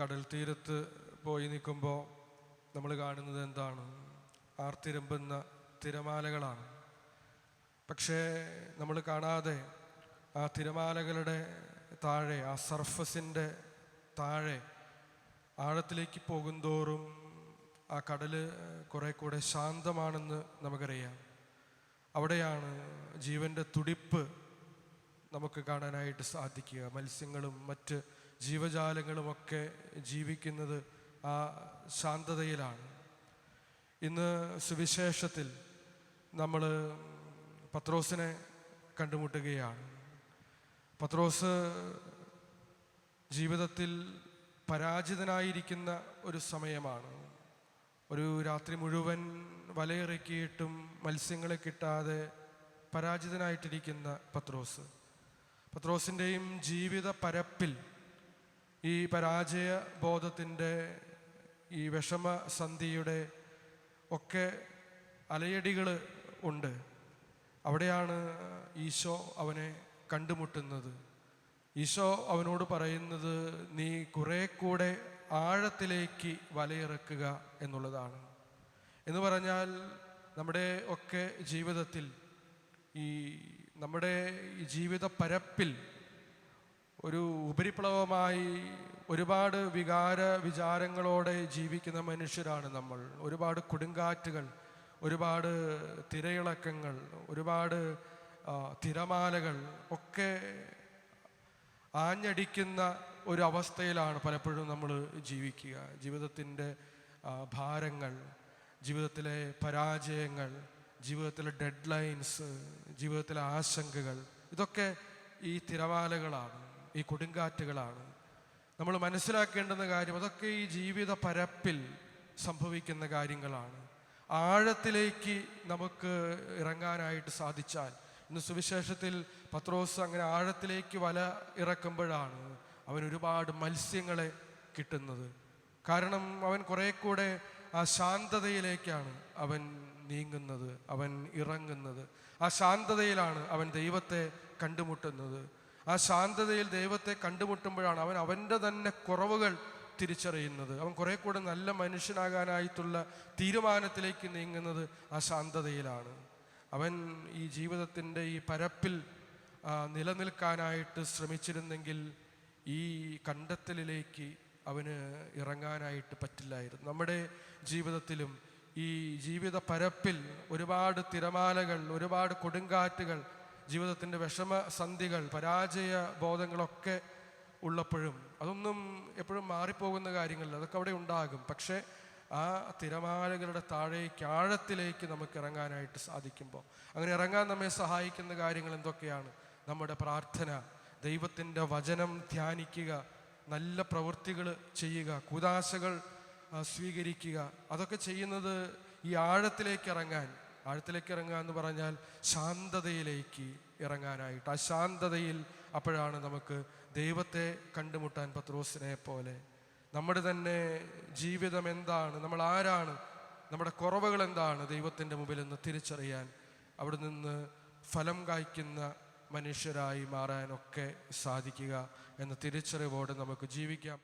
കടൽ തീരത്ത് പോയി നിൽക്കുമ്പോൾ നമ്മൾ കാണുന്നത് എന്താണ്? ആർത്തിരമ്പുന്ന തിരമാലകളാണ്. പക്ഷേ നമ്മൾ കാണാതെ ആ തിരമാലകളുടെ താഴെ ആ സർഫസിന്റെ താഴെ ആഴത്തിലേക്ക് പോകുന്തോറും ആ കടൽ കുറെ കൂടെ ശാന്തമാണെന്ന് നമുക്കറിയാം. അവിടെയാണ് ജീവന്റെ തുടിപ്പ് നമുക്ക് കാണാനായിട്ട് സാധിക്കുക. മത്സ്യങ്ങളും മറ്റ് ജീവജാലങ്ങളുമൊക്കെ ജീവിക്കുന്നത് ആ ശാന്തതയിലാണ്. ഇന്ന് സുവിശേഷത്തിൽ നമ്മൾ പത്രോസിനെ കണ്ടുമുട്ടുകയാണ്. പത്രോസ് ജീവിതത്തിൽ പരാജിതനായിരിക്കുന്ന ഒരു സമയമാണ്. ഒരു രാത്രി മുഴുവൻ വലയിറക്കിയിട്ടും മത്സ്യങ്ങളെ കിട്ടാതെ പരാജിതനായിട്ടിരിക്കുന്ന പത്രോസ്. പത്രോസിന്റെയും ജീവിത പരപ്പിൽ ഈ പരാജയ ബോധത്തിന്റെ ഈ വിഷമസന്ധിയുടെ ഒക്കെ അലയടികൾ ഉണ്ട്. അവിടെയാണ് ഈശോ അവനെ കണ്ടുമുട്ടുന്നത്. ഈശോ അവനോട് പറയുന്നത് നീ കുറെ കൂടെ ആഴത്തിലേക്ക് വലയിറക്കുക എന്നുള്ളതാണ്. എന്ന് പറഞ്ഞാൽ നമ്മുടെ ഒക്കെ ജീവിതത്തിൽ ഈ നമ്മുടെ ജീവിത പരപ്പിൽ ഒരു ഉപരിപ്ലവമായി ഒരുപാട് വികാര വിചാരങ്ങളോടെ ജീവിക്കുന്ന മനുഷ്യരാണ് നമ്മൾ. ഒരുപാട് കൊടുങ്കാറ്റുകൾ ഒരുപാട് തിരയിളക്കങ്ങൾ ഒരുപാട് തിരമാലകൾ ഒക്കെ ആഞ്ഞടിക്കുന്ന ഒരു അവസ്ഥയിലാണ് പലപ്പോഴും നമ്മൾ ജീവിക്കുക. ജീവിതത്തിന്റെ ഭാരങ്ങൾ ജീവിതത്തിലെ പരാജയങ്ങൾ ജീവിതത്തിലെ ഡെഡ് ലൈൻസ് ജീവിതത്തിലെ ആശങ്കകൾ ഇതൊക്കെ ഈ തിരമാലകളാണ്. ഈ കൊടുങ്കാറ്റുകളാണ്. നമ്മൾ മനസ്സിലാക്കേണ്ടുന്ന കാര്യം അതൊക്കെ ഈ ജീവിത പരപ്പിൽ സംഭവിക്കുന്ന കാര്യങ്ങളാണ്. ആഴത്തിലേക്ക് നമുക്ക് ഇറങ്ങാനായിട്ട് സാധിച്ചാൽ ഇന്ന് സുവിശേഷത്തിൽ പത്രോസ് അങ്ങനെ ആഴത്തിലേക്ക് വല ഇറക്കുമ്പോഴാണ് അവൻ ഒരുപാട് മത്സ്യങ്ങളെ കിട്ടുന്നത്. കാരണം അവൻ കുറെ കൂടെ ആ ശാന്തതയിലേക്കാണ് അവൻ നീങ്ങുന്നത് അവൻ ഇറങ്ങുന്നത്. ആ ശാന്തതയിലാണ് അവൻ ദൈവത്തെ കണ്ടുമുട്ടുന്നത്. ആ ശാന്തതയിൽ ദൈവത്തെ കണ്ടുമുട്ടുമ്പോഴാണ് അവൻ അവന്റെ തന്നെ കുറവുകൾ തിരിച്ചറിയുന്നത്. അവൻ കുറെ കൂടെ നല്ല മനുഷ്യനാകാനായിട്ടുള്ള തീരുമാനത്തിലേക്ക് നീങ്ങുന്നത് ആ ശാന്തതയിലാണ്. അവൻ ഈ ജീവിതത്തിന്റെ ഈ പരപ്പിൽ നിലനിൽക്കാനായിട്ട് ശ്രമിച്ചിരുന്നെങ്കിൽ ഈ കണ്ടെത്തലിലേക്ക് അവന് ഇറങ്ങാനായിട്ട് പറ്റില്ലായിരുന്നു. നമ്മുടെ ജീവിതത്തിലും ഈ ജീവിത പരപ്പിൽ ഒരുപാട് തിരമാലകൾ ഒരുപാട് കൊടുങ്കാറ്റുകൾ ജീവിതത്തിന്റെ വിഷമസന്ധികൾ പരാജയ ബോധങ്ങളൊക്കെ ഉള്ളപ്പോഴും അതൊന്നും എപ്പോഴും മാറിപ്പോകുന്ന കാര്യങ്ങളല്ല അതൊക്കെ അവിടെ ഉണ്ടാകും. പക്ഷേ ആ തിരമാലകളുടെ താഴേക്ക് ആഴത്തിലേക്ക് നമുക്ക് ഇറങ്ങാനായിട്ട് സാധിക്കുമ്പോൾ അങ്ങനെ ഇറങ്ങാൻ നമ്മെ സഹായിക്കുന്ന കാര്യങ്ങൾ എന്തൊക്കെയാണ്? നമ്മുടെ പ്രാർത്ഥന ദൈവത്തിന്റെ വചനം ധ്യാനിക്കുക നല്ല പ്രവൃത്തികൾ ചെയ്യുക കൂതാശകൾ സ്വീകരിക്കുക. അതൊക്കെ ചെയ്യുന്നത് ഈ ആഴത്തിലേക്ക് ഇറങ്ങാൻ ആഴത്തിലേക്ക് ഇറങ്ങുക എന്ന് പറഞ്ഞാൽ ശാന്തതയിലേക്ക് ഇറങ്ങാനായിട്ട്. ആ ശാന്തതയിൽ അപ്പോഴാണ് നമുക്ക് ദൈവത്തെ കണ്ടുമുട്ടാൻ പത്രോസിനെ പോലെ. നമ്മുടെ തന്നെ ജീവിതം എന്താണ്? നമ്മൾ ആരാണ്? നമ്മുടെ കുറവുകൾ എന്താണ് ദൈവത്തിന്റെ മുമ്പിൽ നിന്ന് തിരിച്ചറിയാൻ അവിടെ നിന്ന് ഫലം കായ്ക്കുന്ന മനുഷ്യരായി മാറാനൊക്കെ സാധിക്കുക എന്ന തിരിച്ചറിവോടെ നമുക്ക് ജീവിക്കാം.